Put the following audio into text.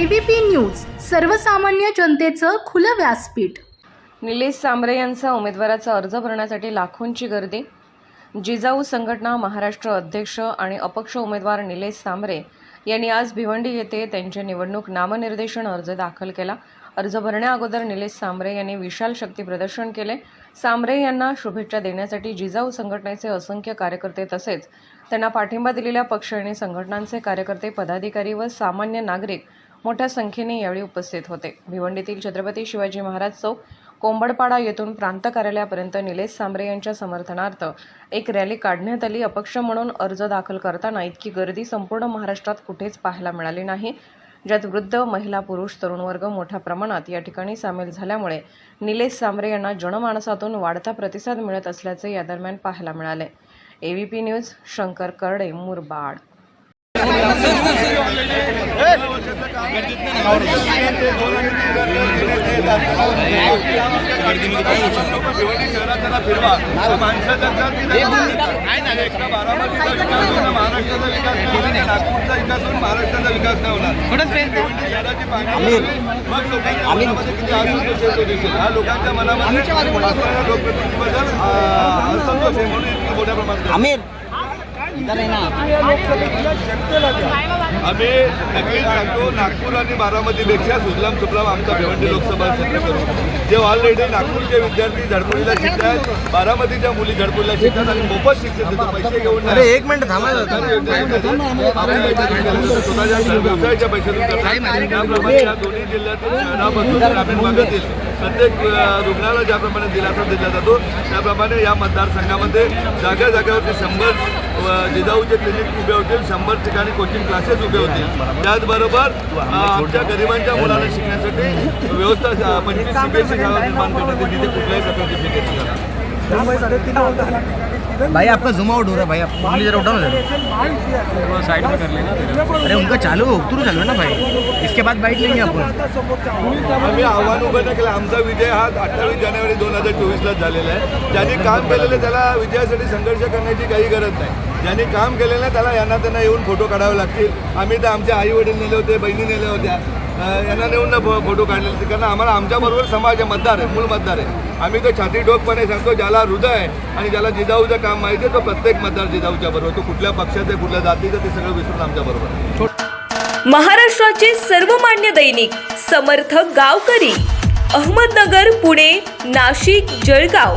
ABP news सर्वसामान्य जनतेचं खुलं व्यासपीठ. निलेश सांबरे यांचा उमेदवाराचा अर्ज भरण्यासाठी लाखोंची गर्दी. जिजाऊ संघटना महाराष्ट्र अध्यक्ष आणि अपक्ष उमेदवार निलेश सांबरे यांनी आज भिवंडी येथे त्यांचे निवडणूक नामनिर्देशन अर्ज दाखल केला. अर्ज भरण्याअगोदर निलेश सांबरे यांनी विशाल शक्ती प्रदर्शन केले. सांबरे यांना शुभेच्छा देण्यासाठी जिजाऊ संघटनेचे असंख्य कार्यकर्ते तसेच त्यांना पाठिंबा दिलेल्या पक्ष आणि संघटनांचे कार्यकर्ते पदाधिकारी व सामान्य नागरिक मोठ्या संख्येने यावेळी उपस्थित होते. भिवंडीतील छत्रपती शिवाजी महाराज चौक कोंबडपाडा येथून प्रांत कार्यालयापर्यंत निलेश सांबरे यांच्या समर्थनार्थ एक रॅली काढण्यात आली. अपक्ष म्हणून अर्ज दाखल करताना इतकी गर्दी संपूर्ण महाराष्ट्रात कुठेच पाहायला मिळाली नाही. ज्यात वृद्ध महिला पुरुष तरुण वर्ग मोठ्या प्रमाणात या ठिकाणी सामील झाल्यामुळे निलेश सांबरे यांना जनमानसातून वाढता प्रतिसाद मिळत असल्याचे या दरम्यान पाहायला मिळाले. ABP news Shankar Karade Murbad. फिरवा माणसं बारामतीचा विकास महाराष्ट्राचा विकास नाही होणार नागपूरचा विकास होऊन महाराष्ट्राचा विकास नाही होणार लोकांच्या मनामध्ये हा लोकांच्या मनामध्ये असंतोष आहे म्हणून मोठ्या प्रमाणात आम्ही नक्कीच सांगतो नागपूर आणि बारामतीपेक्षा सुजलाम सुफलाम आमचा भिवंडी लोकसभा क्षेत्र करू जे ऑलरेडी नागपूरचे विद्यार्थी झडपोलीला शिकतात बारामतीच्या मुली झडपोलीला शिकतात आणि मोफत शिक्षण देतो पैसे घेऊन अरे एक मिनिट थांबा स्वतःच्या व्यवसायाच्या पैशातून करतात त्याप्रमाणे या दोन्ही जिल्ह्यातील शहरापासून ग्रामीण भागातील प्रत्येक रुग्णाला ज्याप्रमाणे दिलासा दिला जातो त्याप्रमाणे या मतदारसंघामध्ये जाग्या जाग्यावरती शंभर जिजाऊचे क्लिनिक उभे होतील शंभर ठिकाणी कोचिंग क्लासेस उभे होतील. त्याचबरोबर आमच्या गरिबांच्या मुलांना शिकण्यासाठी व्यवस्था पंचवीस सीबीएसई शाळा निर्माण करण्यात येईल. जिथे कुठल्याही प्रकारची. भाई आपका जूम आउट हो रहा है भाई आप उंगली जरा उठाओ ना साइड में कर लेना अरे उनका चालू हो, उतरू चालू ना भाई। इसके बाद बाइट लेंगे अपन आम्ही आव्हान उभं नाही केलं. आमचा विजय हा अठ्ठावीस जानेवारी दोन हजार चोवीसलाच झालेला आहे. ज्यांनी काम केलेलं त्याला विजयासाठी संघर्ष करण्याची काही गरज नाही. ज्यांनी काम केलेलं त्याला यांना त्यांना येऊन फोटो काढावे लागतील. आम्ही तर आमचे आई वडील नेले होते बहिणी नेल्या होत्या. यांना नेऊन फोटो काढलेले होते कारण आम्हाला आमच्याबरोबर समाज आहे मतदार आहे मूळ मतदार आहे. आम्ही तो छाती ठोकपणे सांगतो ज्याला हृदय आहे आणि ज्याला जिजाऊचं काम माहिती आहे तो प्रत्येक मतदार जिजाऊच्या बरोबर तो कुठल्या पक्षाचं कुठल्या जातीचं ते सगळं विसरून आमच्याबरोबर महाराष्ट्राचे सर्वमान्य दैनिक समर्थक गावकरी अहमदनगर पुणे नाशिक जळगाव.